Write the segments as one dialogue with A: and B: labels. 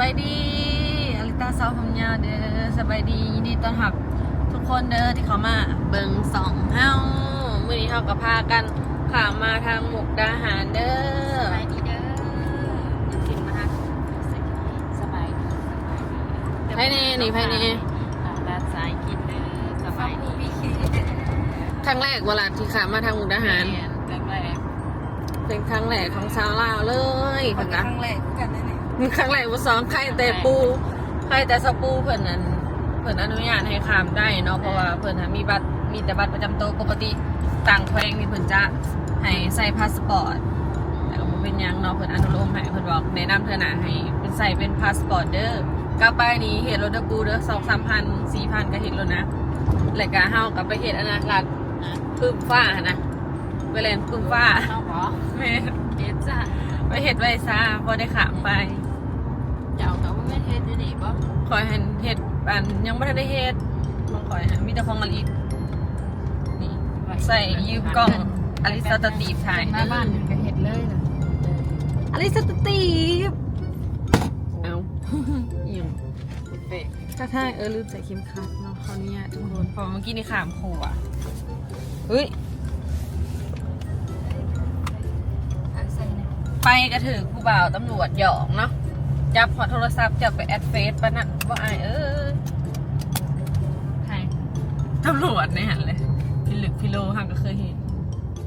A: บายดีอลิตาสาวผมยาวเด้อสบายดียินดีต้อนรับทุกคนเด้อที่เขามาเบิงสองเฮามื้อนี้เฮาก็พากันข่ามาทางหมุกดาหารเด้อ
B: สบายดีเด้อยังกินมาฮะสบายดีสบายดี
A: ไผแน่นี่ไผแน่
B: อ่าด้านซ้ายกินเด้อสบายดี
A: ครั้งแรกเวลาที่ข่ามาทางหมุกดาหาร
B: แรกแรก
A: เป็นครั้งแรกของชาวลาวเลยเพิ่นนะ
C: ครั้งแรกกันแน่
A: ครั้งแรกว่าซ้อมไข่แต่ปูไข่แต่สปูเพิ่นนั้นเพิ่นอนุญาตให้ข้ามได้เนาะเพราะว่าเพิ่นน่ะมีบัตรมีแต่บัตรประจำตัวปกติต่างแขวงนี่เพิ่นจะให้ใส่พาสปอร์ตแต่ก็บ่เป็นหยังเนาะเพิ่นอนุโลมให้เพิ่นบอกแนะนำเธอหน่ะให้เป็นใส่เป็นพาสปอร์ตเด้อกลับไปนี่เฮ็ดรถเดอปูเด้อ2-3,000 4,000ก็เฮ็ดแล้วนะแล้วก็เฮาก็ไปเฮ็ดอันนั้นรัดปึ้มฟ้าหั่นนะไปเล่นปึ้มฟ้า
B: เข้าหรอ
A: แม่
B: เด็ดจ้ะ
A: ไปเฮ็ดไว้ซะบ่ได้ขามไป
B: เจ้าก็ไม่เทสดีป่ะ
A: คอยเห็นเห็ดอันยังไม่ทันได้เห็ดมันคอยหามีแต่ของอลิสนี่ใส่ยืมกล้องอลิสสตีฟถ่าย
B: หน้าบ้านก็เห็ดเลยนะ
A: อลิสสตีฟเอาอิ่ม
B: เป๊ะ
A: ถ้าท่ายเออลืมใส่เข็มขัดเนาะเขาวนี้ทุกคนเพอเมื่อกี้นี่ขามขวอะเฮ้ย
B: อันใส่เนี่ย
A: ไปกระถือผู้บ่าวตำรวจหยอกเนาะ จับพอโทรศัพท์จับไปแอดเฟซปะนั่นว่าไอายเออ
B: ใคร
A: ตำรวจในหันเลยพิลึกพิโลห่างก็เคยเห็น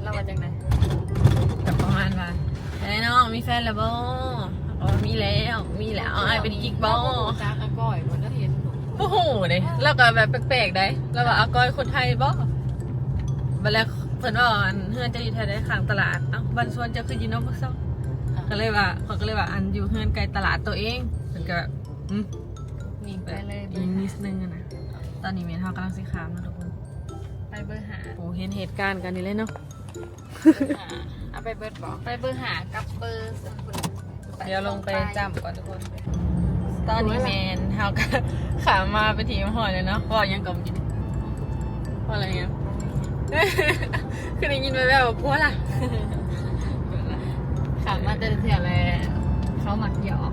B: เรามาจากไหน
A: แบบประมาณว่าไอ้น้องมีแฟนแล้วบ่อ๋อมีแล้วมีแล้วอ๋อไอ้เป็นกิ๊กบ่
B: จ้าอาก้อยมันก็เห็น
A: โอ้โหเลยแล้วก็แบบแปลกๆได้แล้วว่าอากอยคนไทยบ่บัดแล้วเพิ่นว่าอันเฮือนจะอยู่แถวใดข้างตลาดเอ้าบันส่วนจะคืออยู่นอกบ่ซ่อง ก็เลยว่าเขาก็เลยว่าอันอยู่เฮือนไกลตลาดตัวเองเพิ่นก็แบบอืม
B: นี่ไปเลย
A: อีกนิดนึงอะนะตอนนี้เมนเฮากำลังสิขามนะทุกคน
B: ไปเบอร์หา
A: โอ้เห็นเหตุการณ์กันนี่เลยเนาะ
B: เอาไปเบิร์ดบอกไปเบอร์หากับเบอร์สกุล
A: เดี๋ยวลงไปจำก่อนทุกคน ตอนนี้แมนเฮาก็ขามาไปทีมหอยเลยเนาะว่ายังกลมกินว่าอะไรเงี้ย คือได้ยินไปแบบว่าพัวล่ะ
B: ขับมาเดินเที่ยวเลยเขาหมักหยอก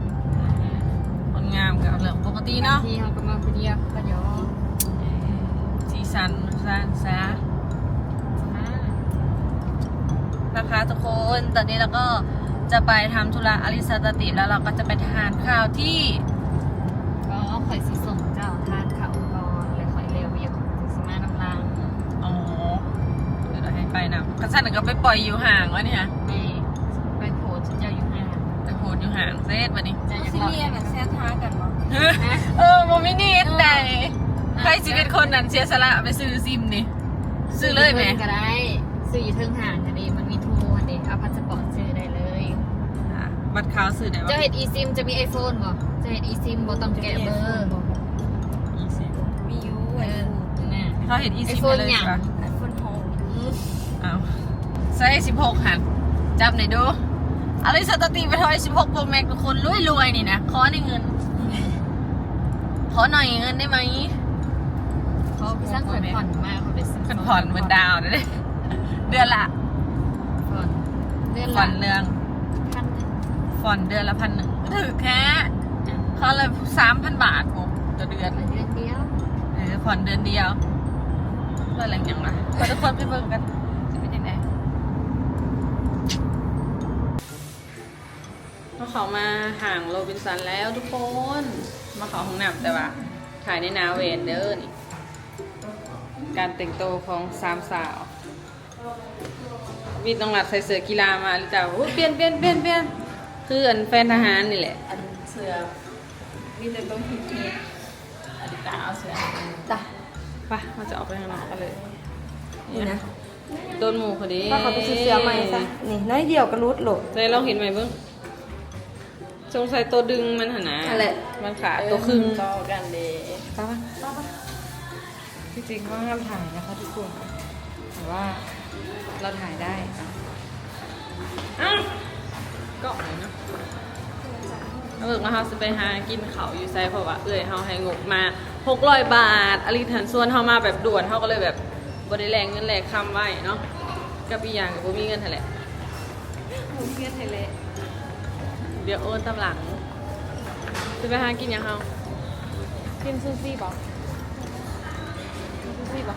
A: คนงามกับเรื่องปกติเนาะ
B: ที่เขาก็มาคนเดียวก็หยอก
A: สีสันสันซะนะคะทุกคนตอนนี้เราก็จะไปทำธุระอลิสตาติแล้วเราก็จะไปทานข้าวที่
B: ก็คอยสิส่งเจ้าทานเขาก่อนเลยคอยเร็วเวียกถึงสมาน้ำลาง
A: อ๋อเดี๋ยวเราให้ไปนะกระสันก็ไปปล่อยอยู่ห่างวะเนี่ย
B: นี่ไปโผล่เจ้าอยู่ห้าง
A: ไปโพดอยู่ห่าง เซตวันนี้
B: จ้าอยาก
C: ซี
B: รอ
C: เรียสแบบแซ่ท้ากันวะ
A: เออโมมินิดแต่ใครสิเป็นคนนั้นเสียสละไปซื้อซิมนี่ซื้อเลยไหม
B: ก็ได้ซื้ออยู่เทิงห่างอันนี้มันมีทูอันนี้เอาพาสปอร์ตซื้อได้เลย
A: บัตรขาวซื้อไหนวะ
B: เห็ดอีซิมจะมีไอโฟนบ่จ้าเห็ดอีซิมบ่ต้องแกะเบอร์
A: อีซิม
C: มียู
B: เอ
C: ไอ
B: อน่ะ
A: เขาเห็นอีซิม
B: iPhone
A: เลย
B: หยัง
A: ปะ
C: ไอโฟนโฮม
A: อ้าวใส่สิบหกหันจับหน่อยดู อะไรสตติไปทอยสิบหกโปรแม็กทุกคนรวยรวยๆนี่นะ ขอในอยเงิน ขอหน่อยเงินได้ไหม
B: เขาไปสร้างผ่อนผ่อนมากเขาไปซื้อ
A: ผ่อนผ่อนเหมือนดาวนะเด้เดือนละ
B: ผ่อนเดือน
A: ผ่อ
B: ละ
A: นเรือง
B: พันหนึ่ง
A: ผ่อนเดือนละพันหนึ่งก็ถือแค่เขาเลยสามพันบาทผมต่อเดือน
B: ผ่อนเดือนเดียว
A: เออผ่อนเดือนเดียวเพื่ออะไรยังไงก็ทุกคนไปเบิ่งกันจะเป็น ก็เขามาห่างโรบินสันแล้วทุกคน มาเขาห้องน้ำแต่ว่าถ่ายในนาเวนเดอร์นี่ การแต่งตัวของสามสาววีต้องหลัดใส่เสื้อกีฬามาหรือเปล่าโอ้ยเปลี่ยนเปลี่ยนเปลี่ยนเปลี่ยนคืออันแฟนทหารนี่แหละ
C: อันเสือมีแต่ต้องฮิตเองอันนี้ตาเอาเสือจ้ะ
A: ไปเราจะออกไปข้างนอกกันเลย
C: นี่นะ
A: ต้นหมูพอดี
C: ถ้าเขาไปซื้อเสือใหม่ซะนี่น้อยเดียวก็รุดโหลด
A: ได้ลองเห็นไหมเบิ้ง สงสัยตัวดึงมันหนนะ
C: นั่นแหละ
A: มันขาดตัวครึ่ง
C: ต่อกันเลย
A: ไปปะที่จริงก็ห้ามถ่ายนะคะทุกคนแต่ว่าเราถ่ายได้อะอ้าวเกาะเลยเนาะเราเบิกมาเฮาจะไปหากินเขาวอยู่ไซเพราะว่าเอ้ยเฮาให้งบมา600บาทอลิทันส่วนเฮามาแบบด่วนเฮาก็เลยแบบบ่ได้แรงเงินแลกคำไว้เนาะกับอีกอย่างก็บ่มีเงินเท่าไหร่
C: หมูเพี้ยนไทยเลย
A: เดี๋ยวโอนตำหลังจะไปหากินหยังเฮากินซูซี่บ่กินซูซี่บ่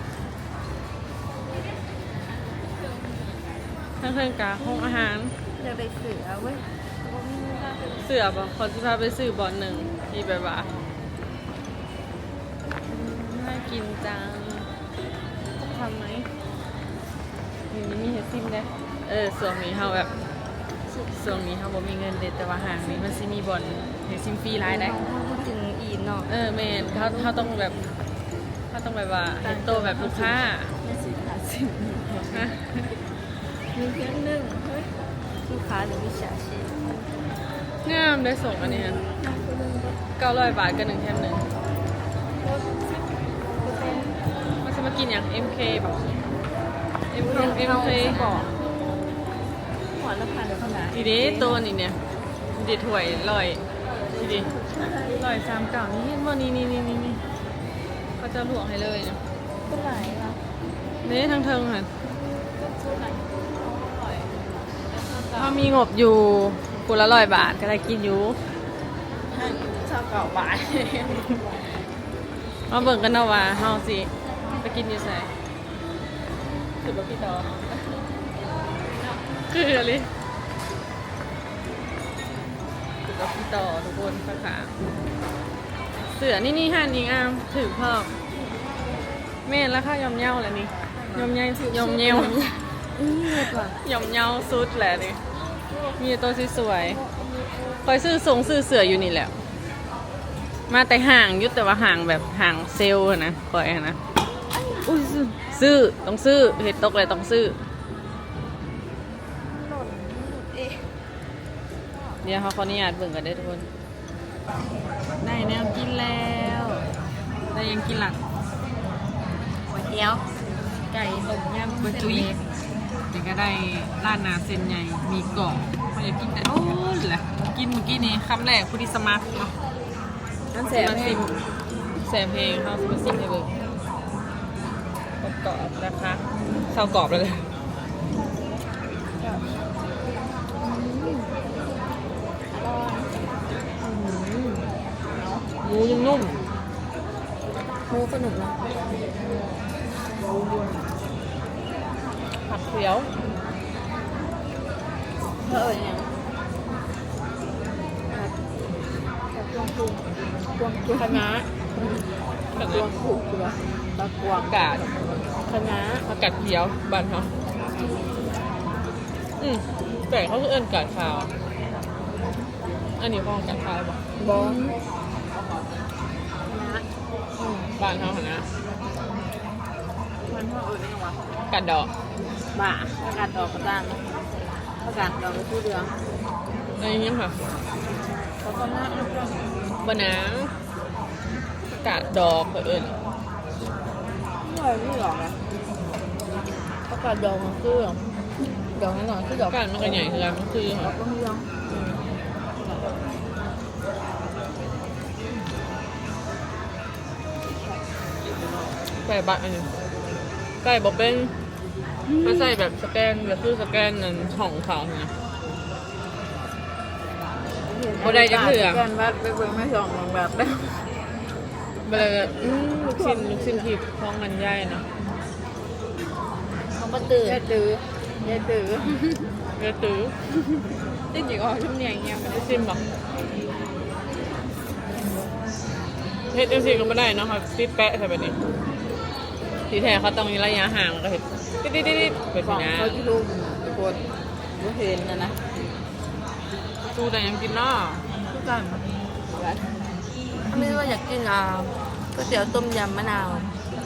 A: ทั้งเทิงกาห้องอาหาร
C: อยากได้เสือเว้ย
A: เสือบ่ขอสิพาไปซื้อบ่อนหนึ่งที่แบบว่าน่ากินจังต้องทำไหมนี่มีเห็ดซิมได้เออส่วนนี้เฮาแบบ ส่วนนี้เฮาบ่มีเงินเด็ดแต่ว่าห่างนี้มันสิมีบ่อนเห็ดซิมฟรีหลายได้
C: พูดถึงอีนเนาะ
A: เออแม่นเขาเขาต้องแบบเขาต้องแบบว่าเห็นโตวแบบลูกค้า
C: ไม่สิหาสิบ
A: ฮะ
C: มีเพียงหนึ่งเฮ้ยลูกค้าหรือวิชาชีพ
A: งามได้ส่งอันนี้เก้าร้อยบาทกับหนึ่งแถมหนึ่งมันจะมากินอย่าง MK บอก MK MK
C: บอก หัวละพันขนาด
A: ทีนี้ตัวนี้เนี่ยดีถ้วยลอยทีนี้ลอยสามเก่านี่เห็นว่านี่นี่นี่นี่นี่เขาจะลวกให้เลยนะ
C: เป็นไรล่ะ
A: นี่ทั้งเทิงค่ะถ้ามีงบอยู่กุละร้อยบาทก็ได้กินอยู่
C: ชอบเก่าบาย
A: มาเบิ่งกันเนาะว่าเฮาสิไปกินอยู่ไสคือบ่พี่ต่อ คืออะไรคือบ่พี่ต่อทุกคนข้างขาเสือนี่นี่ห่านยิงอามถือพ่อแม่นราคายอมเยาแหละนี่ยอมเยายอมเยา
C: นี่เลยก่อน
A: ยอมเยาสุดแหละนี่มีแต่ตัวสวยๆคอยซื้อทรงซื้อเสืออยู่นี่แหละ มาแต่ห่างอยุดแต่ว่าห่างแบบห่างเซลล์อะนะคอยอะนะ
C: อุ้ยซื้อ
A: ซื้อต้องซื้อเห็ดตกเลยต้องซื้อ
C: เดี๋
A: ยวเขาขออนุญาตเบิ่งกันได้อทุกคนได้แนวกินแล้วได้ยังกินหลัก
C: ก๋วยเตี๋ยว ไก่ต้มยำ
A: บะจุยเดี๋ยวก็ได้ร้านนาเส้นใหญ่มีกรอบเขาอยากกินแต่โอ้ยแหละกินเมื่อกี้นี้คำแรกพุทธิสมัครเนาะ
C: นั่นแส
A: แส
C: บบ
A: เพลงแสบเพลงเขาสมาซิมให้เบิ่งกรอบๆนะคะเศร้ากรอบเลย หมู ยังนุ่ม
C: หมูขนมนะ
A: ผักเขียว
C: เออเนี่ยกวางกุ้งกวางกุ้ง
A: คะน้าคะ
C: ก
A: น้าวา
C: งกุ้งคือว่าตะกวาง
A: ผักกาดคะน้าผักกาดเขียวบ้านเขาอืมแต่เขาคือเอิ้นกาดขาว อันนี้ของกาดขาวบอก
C: บอล
A: บ้านเขาหนนะ
C: มันว่าเออเนี่ยวะ
A: กาดดอก
C: บ่าประกาศดอกกระด้างประกาศดอกกระชูเรือง
A: อันนี้ค่ะ
C: เขาก็น่าเอาเรื่อง
A: บะนางผักกาดดอกเขาเอิ้น
C: ไม่ไหวไม่หรอกอะประกาศดอกมันคือดอกนั้นหน่อยคือดอก
A: กาดมันก็ใหญ่คือกันมันคือ
C: ดอกก็ไม่ยอม
A: ไก่บัตรอันนี้ไก่บอกเป็นไม่ใช่แบบสแกนแบบคือสแกนนั่นของเขาเนี่ยบ่ได้จักเทื่อ
C: กันวัดไปเบิ่งไม่สองลงแบบได้
A: เวลาแบบอืมลูกชิ้นลูกชิ้นทิพย์ท้องมันใหญ่เนาะ
C: เขาก็ตื่นยายตื้อยายตื้อ
A: เลือตื้อ
C: จริงๆอ๋อชุ่มเนี่ยเงี้ยมัน
A: ลูกชิ้นบอกเฮ็ดจังซี่ก็ไม่ได้เนาะครับติดแปะใช่แบบนี้ ทีแท้เขาต้องมีระยะห่างก็เฮ็ดติดติดติดเป็น
C: ของ
A: นะ
C: เขาที่ลุงปวดบ่เห็นนะนะ
A: สู้แต่ยังกินเนาะ
C: ทุกกันไม่ว่าอยากกินอ่าก๋วยเตี๋ยวต้มยำมะนาว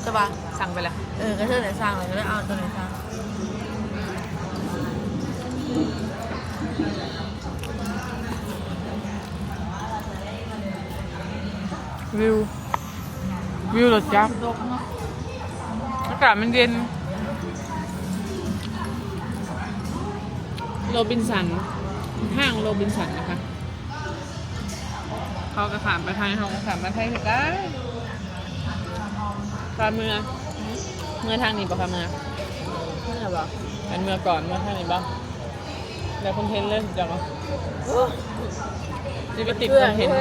C: ใช่ปะ
A: สั่งไปแล้ว
C: เออก็เท่าไหนสั่งเลยก็ได้เอาตัวไหนสั่ง
A: วิววิวรถจับ
C: ดกเนาะ
A: อากาศมันเย็น โรบินสัน ห้างโรบินสันนะคะ เขากระขามไปทางเขากระขามมาไทยคือกันพาเมืองเมื่อทางนี้ปะคะเมือง
C: นี่แหละบอก
A: อันเมื่อก่อนเมื่อทางนี้ปะแล้วคอนเทนต์เลยจังวะจะไปติดคอนเทนต์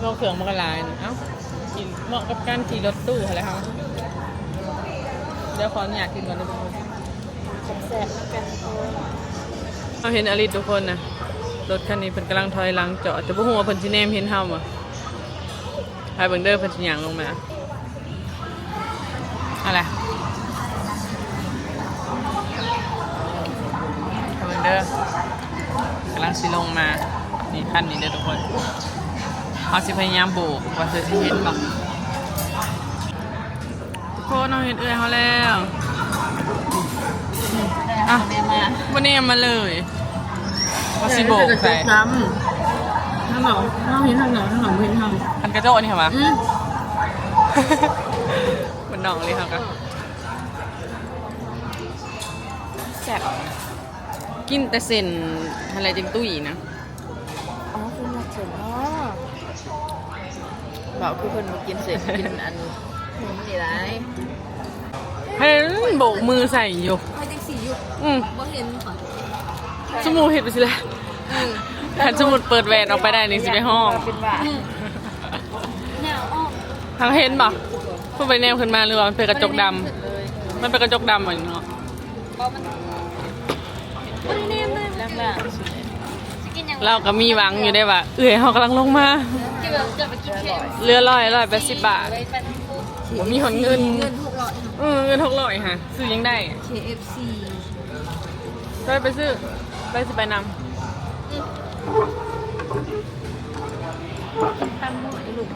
A: เราเขื่องมันก็ลายเอ้ากินเหมาะกับการขี่รถตู้อะไรครับ เดี๋ยวขออนุญาตกินก่อนนะทุกคน
C: แสบๆแล้วกัน
A: เราเห็นอลิสทุกคนนะรถคันนี้เพิ่นกำลังถอยหลังจอดจะบ่ฮู้ว่าเพิ่นสิแนมเห็นเฮาบ่ไปเบิ่งเด้อเพิ่นสิหยังลงมาอะไรไปเบิ่งเด้อกำลังสิลงมานี่คันนี้เด้อทุกคนเขาสิพยายามโบกว่าเธอสิเห็นบ่ เราเห็นเอื้อยเขาแล้วอะวันนี้มาเลยมาสิโบกใส่
C: น้ำถ้าเหมาถ้าเห็นทางหนาถ้าเหนาไม่เห็นทาง
A: อันกระโจกนี่ค่ะวะ
C: อืม
A: มันหน่องเลยค่ะก็แซ่บกินแต่เส้นอะไรจังตุ้ยนะ
C: อ๋อคือมาเฉยอ๋อบอกคือคนมากินเสร็จกินอันนี่ไร
A: เห็นโบกมือใส่อยู่
C: ไอ้จังสีอยู่
A: อืม
C: บ่เห็นค่ะ
A: สมูเห็ดไปสิละถ้าสมุดเปิดแหวนออกไปได้นี่สิไปห้อง
C: เป็นว่า
B: แนวอ้อม
A: ทางเห็นปะเพิ่งไปแนวขึ้นมาหรือว่ามันเป็นกระจกดำมันเป็นกระจกดำเหมือนเนาะ
B: เพราะมันบริเนมเลย
C: แรก
B: จะกินอย่าง
A: เราก็มีหวังอยู่ได้ว่า เอื่อยเขากำลังลงมา
B: ที่แบบจะไปกินเค้ก
A: เรือลอยร้อยแปดสิบบาท
B: ไว้เป็นฟูด
C: ๆ
A: ผมมีหนเงิน
C: เงินหกร้อย
A: เออเงินหกร้อยค่ะซื้อยังได้
C: KFC
A: ก็ไปซื้อไปสิไปน
C: ตั้งหม้อไอ้ลูก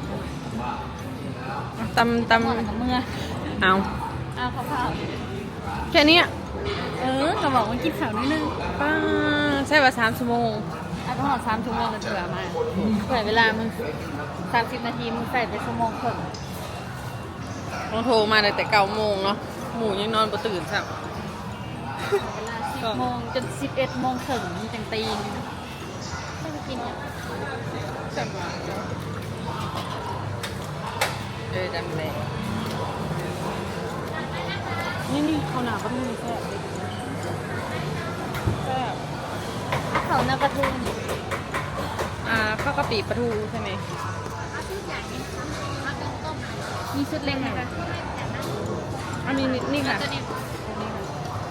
C: ำ
A: ตำต
B: หมดกับเมื่อำ
A: เอา
B: อ้าวข้าว
A: แค่เนี้ย
B: ๆเออกระบอกมันกินข้าวนิดนึง
A: ป้าใช่ว่าสามชั่วโมง
B: อะก็หอดสามชั่วโมงกันเถื่อมาใส่เวลามึงสามสิบนาทีมึงใส่ไปชั่วโมงครึ่ง
A: ต้องโทรมาเลยแต่เก้าโมงเนาะหมูยังนอนบ่ตื่นสัก
B: เวลาสิบโมงจนสิบเอ็ดโมงครึ่งมึงจังตีนไม่ไปกินอย่าง
A: เออจำเลยนี่นี่เขาหนาก็มีแซ่บแซ่บ
B: เขาหน้าประตูนี่
A: อ่าข้าวกะปิปลาทูใช่ไหม
B: มีชุดเล็กไหมคะ
A: อันนี้นี่นี่ค่ะ
B: ตัวนี้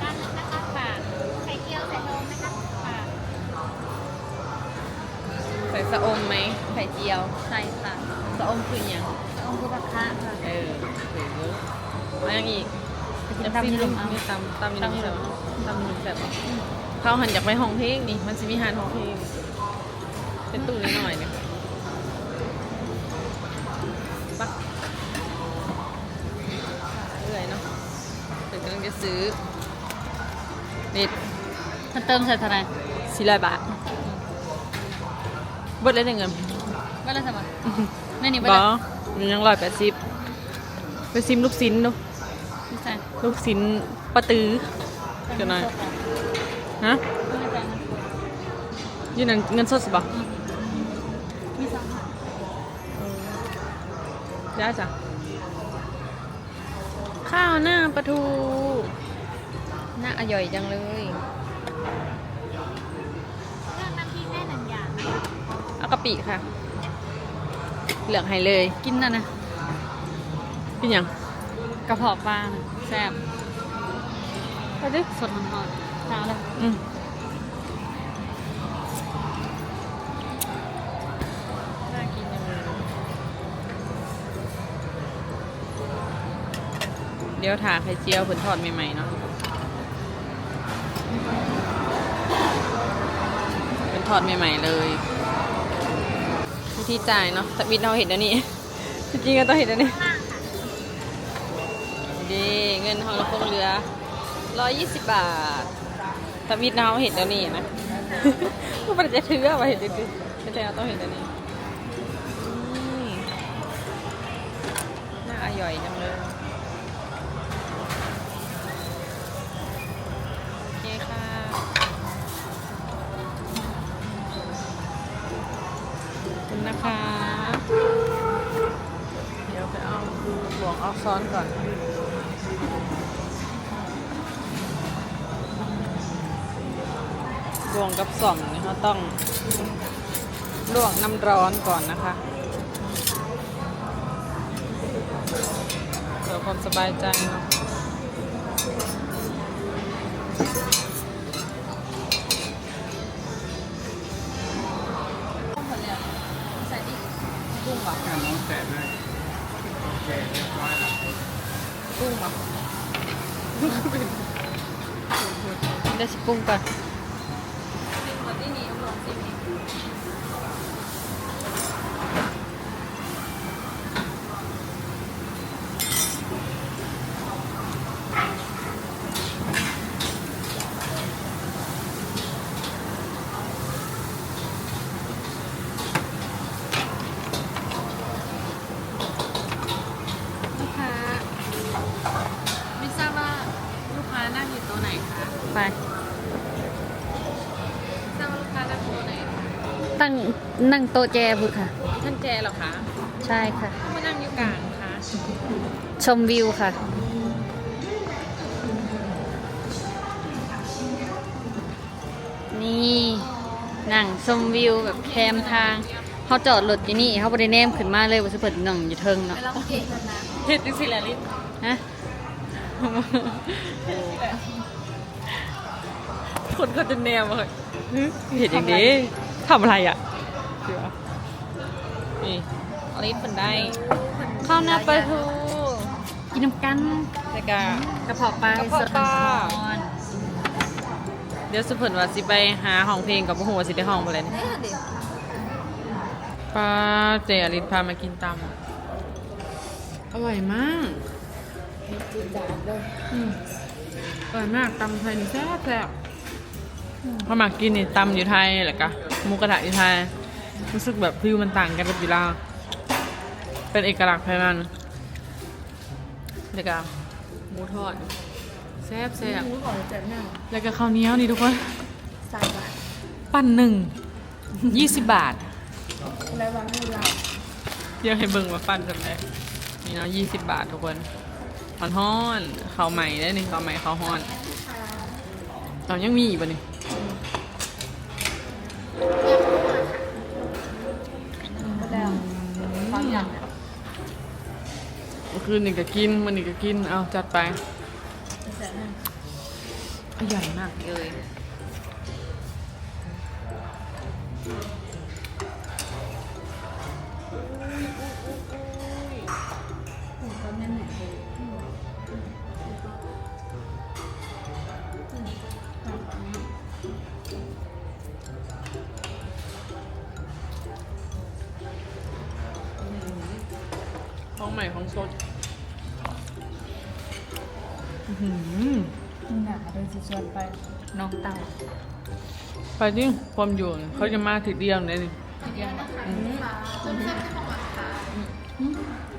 B: ด้านนะคะฝากไข่เจียวใส่นมไหมคะฝาก
A: ใส่สะอมไหม
B: ไข่เจียว ใส่ค่ะ
A: สะอมคืออย่าง
B: องค์กุบัคคะค่ะ
A: เออถือแล้วยังอีก
B: จะทำที่ลมเอา
A: ตำตำนี่แบบตำนี่แบบเขาหันจากไปห้องเพลงนี่ มันจะมีหานห้องเพลงเป็นตู้นิดหน่อยนี่ย ซื้อนิด
B: ถ้าเติมใส่เท่าไหร่
A: สี่ร้อยบาทเบิดเลยได้เงิน
B: ก็เลยสมัครนี่นี่
A: บ
B: ไม่
A: อ
B: ได้
A: มันยังร้อยแปดสิบไปซิมลูกชิ้นดู
B: ไม่ใช่
A: ลูกชิ้นปลาตื้อเดี๋ยวหน่อยฮะ
B: ไม่ใช่นะ
A: อยืนนั่นเงินสดสิบะ
B: มีสองค่ะ
A: ได้จ้ะข้าว หน้าปลาทูหน้าอร่อยจังเลย
B: เรื่องน้ำพริกแม่หนึ่งอย่าง
A: เอากะปิค่ะ เหลืองให้เลย
B: กินน่ะนะ
A: เป็นหยัง
B: กระเพาะปลาน่ะแซ่บ
A: ไปดิ
B: สดหอมๆเช้าเลย
A: อืม เดี๋ยวถาไข่เจียวผลทอดใหม่ๆเนาะเป็นทอดใหม่ๆเลยวิธีจ่ายเนาะแต่บินเราเห็นแล้วนี่จริงๆก็ต้องเห็นแล้วนี่ดีเงินของเราคงเหลือร้อยยี่สิบบาทแต่บินเราเห็นแล้วนี่นะมันจะถือเอาไปเห็นดิไม่ใช่เราต้องเห็นแล้วนี่นี่น่าอร่อยจังเลย วงกับส่องนี่เขาต้องลวกน้ำร้อนก่อนนะคะเพื่อความสบายใจเนาะกุ้งปะ
D: น้อแตะไห้แกะเรียบร้อยล้ว
A: กุ้งป่ะ Udah sepung pak. นั่ง
B: โต๊ะแจบุค่ะ
A: ท่านแจเหรอคะ
B: ใช่ค่ะ
A: เขามานั่งอยู่กลางคะ
B: ชมวิวค่ะ นี่นั่งชมวิวแบบแคมทางเขาจอดรถอยู่นี่เขาบริเนมขึ้นมาเลยว่าจะเปิดหนังอยู่เทิงเนาะ
A: เฮ็ดดิสิแลลิน
B: ฮะ
A: คนก็จะแนวเลยเห็นอย่างนี้ทำอะไรอะ ลิสคนได้
B: ข้าวหน้าปลาทูกินน้ำกัน
A: แต่กะ
B: กระเพาะปลาก
A: ระเพาะปลา เดี๋ยวสุเพิ่นว่าสิไปหาห้องเพลงกับบ่ฮู้ว่าสิได้ห้องบ่เลยนี่ป้าเจอลิสพามากินตำอร่อยมาก
C: จีนจาดเลย
A: อืมอร่อยมากตำไทยนี่แซ่บแซ่บพอมากินนี่ตำอยู่ไทยแหละกะหมูกระทะอยู่ไทยรู้สึกแบบฟิวมันต่างกันกับอยู่ลาว เป็นเอกลักษณ์ภายมันแล้วก็หมูทอดแซ่บแซ่บ
C: หมูของเจ็บแน่
A: แล้วก็ข้าวเหนียวนี่ทุกคน
C: สามบาท
A: ปั้นหนึ่งยี่สิบบาท
C: อะไรวางให้เรา
A: เดี๋ยวให้เบิ่งว่าปั้นจำได้นี่เนาะยี่สิบบาททุกคนมันฮ้อนข้าวใหม่ได้หนึ่งข้าวใหม่ข้าวฮ้อนเอายังมีอีกป่ะนี่ คืนนี่ก็กินมันนี่ก็กิน เอาจัดไป
C: แสนหนึ่ง
A: ใหญ่มากเลย
C: ไป
A: ดิความอยู่เนี่ยเขาจะมาถึงเดียวเลยนี่
C: ทีเดียวนะ
A: อืม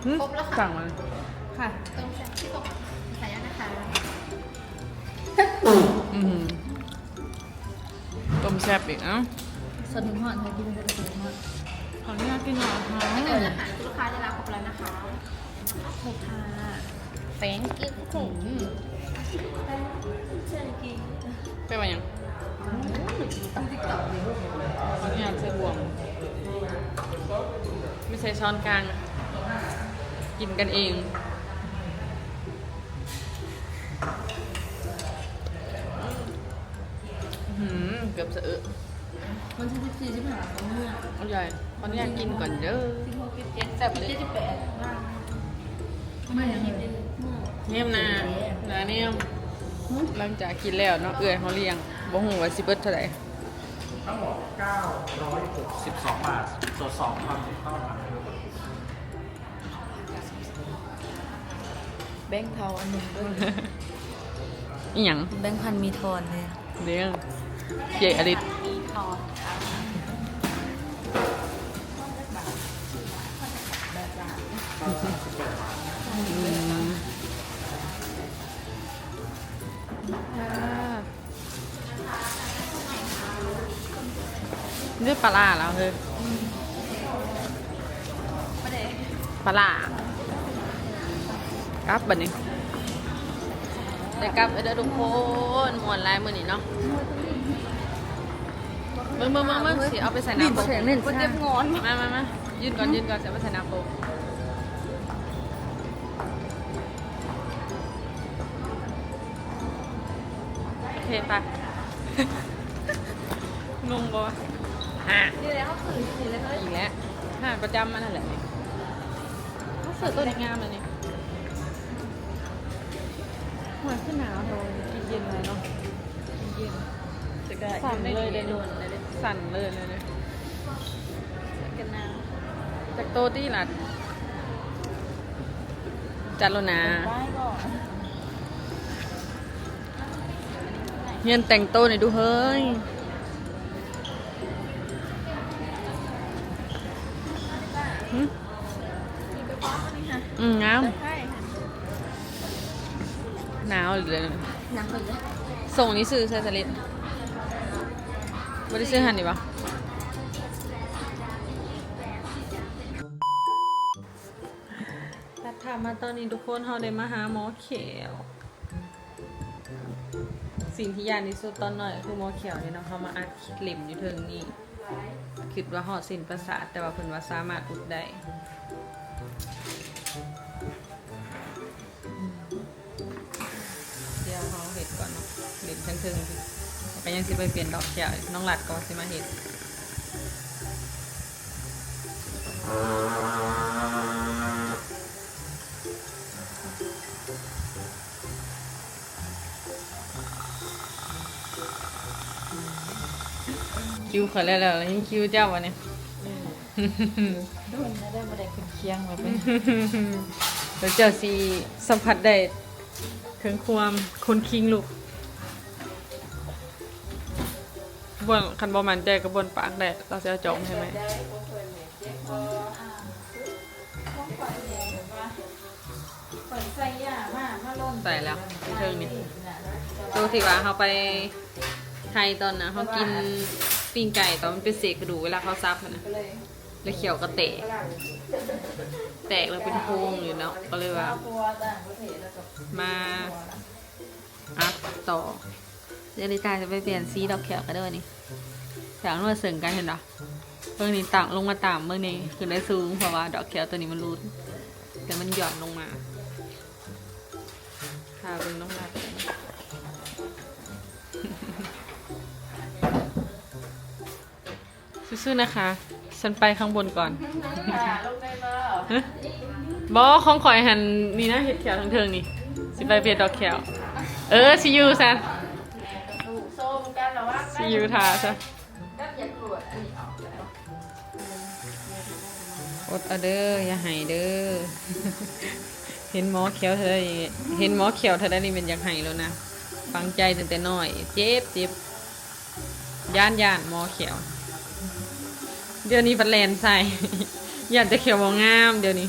A: อืมสั่งมา
C: ค่ะ
A: อือหือต้มแซ่บอีกเอ้า
C: สนุนหอนเธอกินไปสนุนหอน
A: ขออนุญาตกินหน่อยค่ะ
C: ลูกค้าได้รับครบแล้วนะคะครบค่ะแฟงกิ๊ก
A: อืมไปมายังขออนุ ญาตใส่บวง ไม่ใส่ช้อนกลาง กินกันเองอื้อหือเกือบสะอึก
C: มันที่สิบสี่สิบห้าของเมื่อ
A: เอาใหญ่ขออนุญาตกินก่อนเด้อ
C: สิบหกสิบเจ็ดแซ่บเลยสิบแปดไม่ยังไม่
A: เนี่ยมนานาเนี่ยมหลังจากกินแล้วเนาะเอื่อยเขาเลี้ยง บ่ฮู้ว่าสิเบิดเท่าไหร่
D: ทั้งหมด962 บาทส่วน2ความถูกต้องครับ
C: แบงค์เทาอันหนึ่งด้วย
A: อีหยัง
C: แบงค์พันมีทอนเลย
A: เลี้ยงเจอริส ปลาแล้วคือปลากลับแบบนี้แต่กลับเด้อทุกคนมวนลายมือนี่เนาะมึงมึงมึงมึงสิเอาไปใส่น้ำโป๊ก
C: เจ็
A: บงอนมามามายืนก่อนยืนก่อนเสียไปใส่น้ำโป๊ะโอเคไปงงปะ วะฮะ
C: นี่เลยเขาคือนี่เลยเขา
A: อีกแล้วหาประจำมันนั่นแหละเขาเสือตัวงามเลยนี่หัวขึ้นหนาวโทนเย็นๆเลยเนาะเย็น
C: จะได้
A: สั่นเลยเด้
C: โดนเลยเด้
A: สั่นเลยเลยเลย
C: กันน้
A: จากโตที่หลัดจัดแล้วนะำ
C: ป้ายก่อน
A: เฮียนแต่งโตหน่อยดูเฮ้ย อืมงามหนาวเหลย
C: ยังไปเลย
A: ส่งนี้ซื้อใส่สลิดไม่ได้ซื้อหันดิปะตัดถามมาตอนนี้ทุกคนเขาได้มาหาหมอเขียวสิ่งที่ยากที่สุดตอนหน่อยคือหมอเขียวนี่เนาะเขามาอัดคลิปอยู่เทิงนี้ คิดว่าหอดสินประสาทแต่ว่าเพิ่นว่าสามารถอุดได้อืมเดี๋ยวเขาเห็ดก่อนเนาะเห็ดเทิงๆแล้วก็ยังสิไปเปลี่ยนดอกเขียวอีกน้องหลัดก็สิมาเห็ด คิวเขาแล้วแล้วยังคิวเจ้าวะเนี่ย
C: โดนนะได้มาได้ขึ้นเคียงมาเป็น
A: เดี๋ยวเจ้าสีสัมผัสได้ถึงความคนคิงลูกบนคันบอมันใจกับบนปากแดดเราจะเอาจองใช่ไหม
C: ได้พวกเพิ่นเนี่ยเจ็บคออ่าต้องปล่อยเนี่ยแบบว่าปล่อยใส่ยามามาล่น
A: ใส่แล้วที่เทิงนี่ตัวที่ว่าเขาไปไทยตอนนะเขากิน ปิ้งไก่ตอนมันเป็นเศษกระดูกเวลาเขาซับอะนะแล้วเขียวก็เตะ แตกแล้วเป็นโพรงอยู่เนาะก็เลยว่า มาอัพต่อเดี๋ยวลิตาจะไปเปลี่ยนสีดอกเขียวกันด้อนี่แถวนวดเสริงกันเห็นเหรอเบื้อนี้ต่างลงมาต่ำเบื้อนี้คือได้สูงเพราะว่าดอกเขียวตัวนี้มันรูดแต่มันหย่อนลง สู้ๆนะคะ ฉันไปข้างบนก่อน
C: ลงได้บ่
A: ฮะบอของข่อยหันนี่นะเห็ดเขียวทั้งเทิงนี่ สิไปเปลี่ยนดอกเขียวเออซิยูซะ
C: ถูกโซ่เหมือนกันเหรอวะ
A: ซิยูทาซะ
C: ก็อย่ากลัวอันนี้ออกแล้ว
A: อดเอาเด้ออย่าใหายเด้อ เห็นหมอเขียวเธอได้เห็นหมอเขียวเธอได้นี่เป็นอยากใหายแล้วนะฟังใจตั้งแต่น้อย เจ็บเจ็บย่านย่านหมอเขียว เดี๋ยวนี้พัดแลนใส่ อยานจะเขียวบ่งาม เดี๋ยวนี้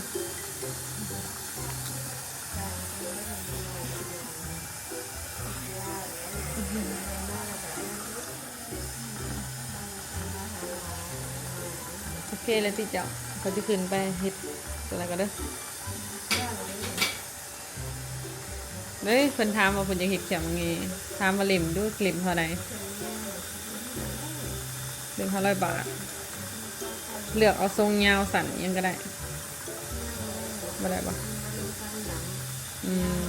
A: โอเคเลยติเจ้าเขาจะขึ้นไปเฮ็ดอะไรก็เด้อเด้ยเพิ่นถามว่าเพิ่นจะเฮ็ดเขียวมังงี้ถามว่าเล่มดูเล่มเท่าไหร่เล่มเท่าไรบาท เลือกเอาทรงยาวสั้นอิหยังก็ได้บ่ได้ปะอืม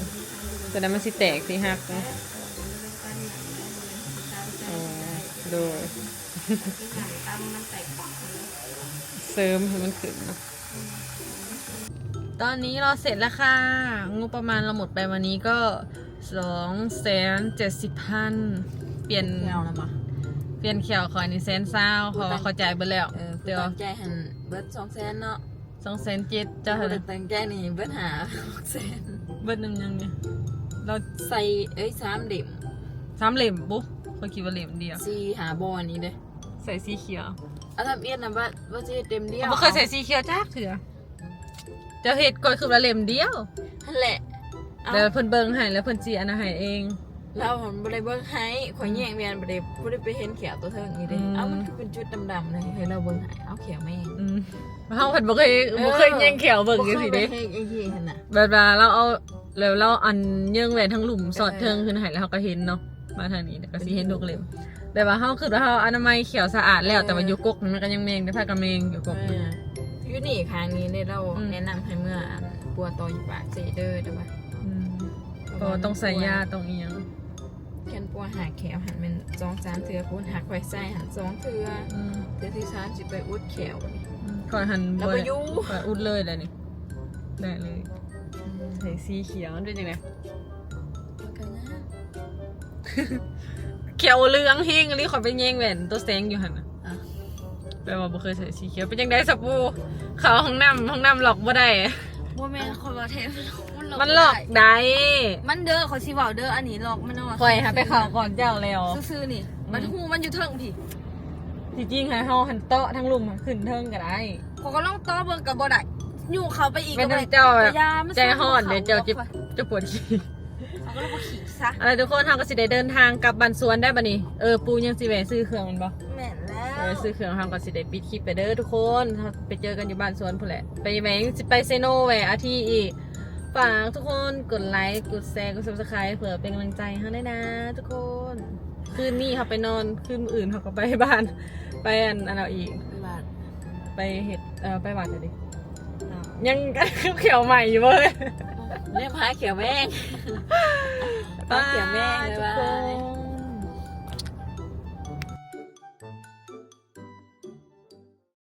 A: แต่นั้นมันสิแตกสิหักเนาะอ๋อโดยเสริมให้มันขึ้นเนอะตอนนี้เราเสร็จแล้วค่ะ งบประมาณเราหมดไปวันนี้ก็สองแสนเจ็ดสิบพัน เปลี่ยน
C: เงาแล้วมา
A: เปลี่ยนเขียวขอนี่แสนเศร้าเพราะว่าเข้าใจไปแล้ว
C: เออ
A: เดี๋ยว
C: ตั้งใจหันเบิร์ดสองแสนเนาะ
A: สองแสนเจ็ดเจ้า
C: เบิ
A: เท่าไหร่
C: ร์ดตั้งใจนี่เบิร์ดหาหกแสน
A: เบิดหนึ่งยังเนี่ยเรา
C: ใส่เอ้ยสามเด็ม
A: สามเหลี่ยมปุ๊บเขาคิดว่าเหลี่ยมเดียว
C: สีหาบอลนี้เลย
A: ใส่สีเขียว
C: เอาทำเอียนนะว่าว่าจะเต็มเดียว
A: เราเคยใส่สีเขียวจ้าเถื่อเจะเห็ดก่อนคือว่าเหลี่ยมเดียว
C: นั่นแหละเอา
A: เดี๋ยวเพิ่นเบิ่งให้แล้วเพิ่นจีอันนั้นให้เอง
C: เราผมบริเบิ้งให้ข่อยแย่งเวียนบริบริไปเห็นเขียวตัวเธออย่างนี้เลย
A: อืม
C: เอามันคือเป็นจุดดำๆเลยให้เราเบิ้งให้เอาเขียวแม่ง
A: อืมเฮาเพิ่นบ่เคยบ่เคยแย่งแขวเบิ่งจังซี่เด้
C: บ่คยไปให้ไอ้ยี่หันน่ะ
A: แบบว่าเราเอาแล้วเราอันเยื่องแหวนทั้งหลุมสอดเทิงขึ้นให้แล้วเฮาก็เห็นเนาะมาทางนี้ก็สิเห็นทุกเล่มแบบว่าเฮาคือว่าเฮาอนามัยเขียวสะอาดแล้วแต่ว่าอยู่กกนี่มันก็ยังแมงได้พากันแมงอยู่กก
C: เอออยูนี่ครั้งนี้เนี่ยเรา
A: อืม
C: แนะนำให้เมื่ออันปัวตออยู่ปากเซเดอร์ได้ปะ
A: อืมก็ต้องใส่ยาต้องอีหยัง
C: แคนปัวหาแขวหันเป็นสองสามเถื่อพูนหักไว้ใส่หันสองเถื่อ
A: อืม
C: เถื่อที่สามสิไปอุดแขวนี่
A: คอยหัน
C: แล้วก็ยู่
A: คอยอุดเลยเลยนี่ได้เลยใส่สีเขียวมันเป็นยังไง
C: มันก็นะ
A: เขียวเหลืองเฮงอันนี้ขอยเป็นแยงแหวนตัวแสงอยู่หันน่ะ
C: อะ
A: แปลว่าบ่เคยใส่สีเขียวเป็นยังไงสปูเขาห้องน้ำห้องน้ำหลอกบ่ได้
B: บ่แม่นคนว่าเท ป
A: มันหลอกได้
B: มันเด้อเขาสิเว้าเด้ออันนี้หลอกมันเอา
A: คอยหาไปเข่าก่อนเจ้าแล้ว
B: ซื่อๆนี่ มันฮู้มันอยู่เทิงพี่
A: จริงๆให้เฮาหันโต๊ะทั้งลุมหันขึ้นเทิงก็ได้
B: เขาก็ลองต่อเบิ่งก็บ่ได้อยู่เขาไปอีก
A: เป็น
B: ก็บ่ได้
A: เจ้าแบบ
B: พยยมมัน
A: ใจฮ้อนเดี๋ยวเจ้าจะจะปวดขี้
B: เขาก็เลยบ่ขี่ซะ
A: อะไรทุกคนทางก็สิได้เดินทางกลับบ้านสวนได้บัดนี้เออปูยังสิแวะซื้อเครื่องมันบ่
B: แม่นแล้
A: ไป
B: ว
A: ซื้อเครื่องทางก็สิได้ปิดคลิปไปเด้อทุกคนถ้าไปเจอกันอยู่บ้านสวนพุ่นแหละไปแหวงสิไปเซโนแหวะอาทีอีก ฝากทุกคนกดไลค์กดแชร์กด subscribe เผื่อเป็นกำลังใจให้ได้นะ ทุกคน คืนนี้เขาไปนอนคืนมื้ออื่นเขาก็ไปบ้าน ไปอันอันเอาอีก
C: บาท
A: ไปเห็ดเออไปหวานเลยดิ ยังเขียวใหม่อยู่เว้ย
C: เรียกพาเขียวแม่ง พาเขียวแม่งเลย
A: ทุก
C: ว่า
A: คน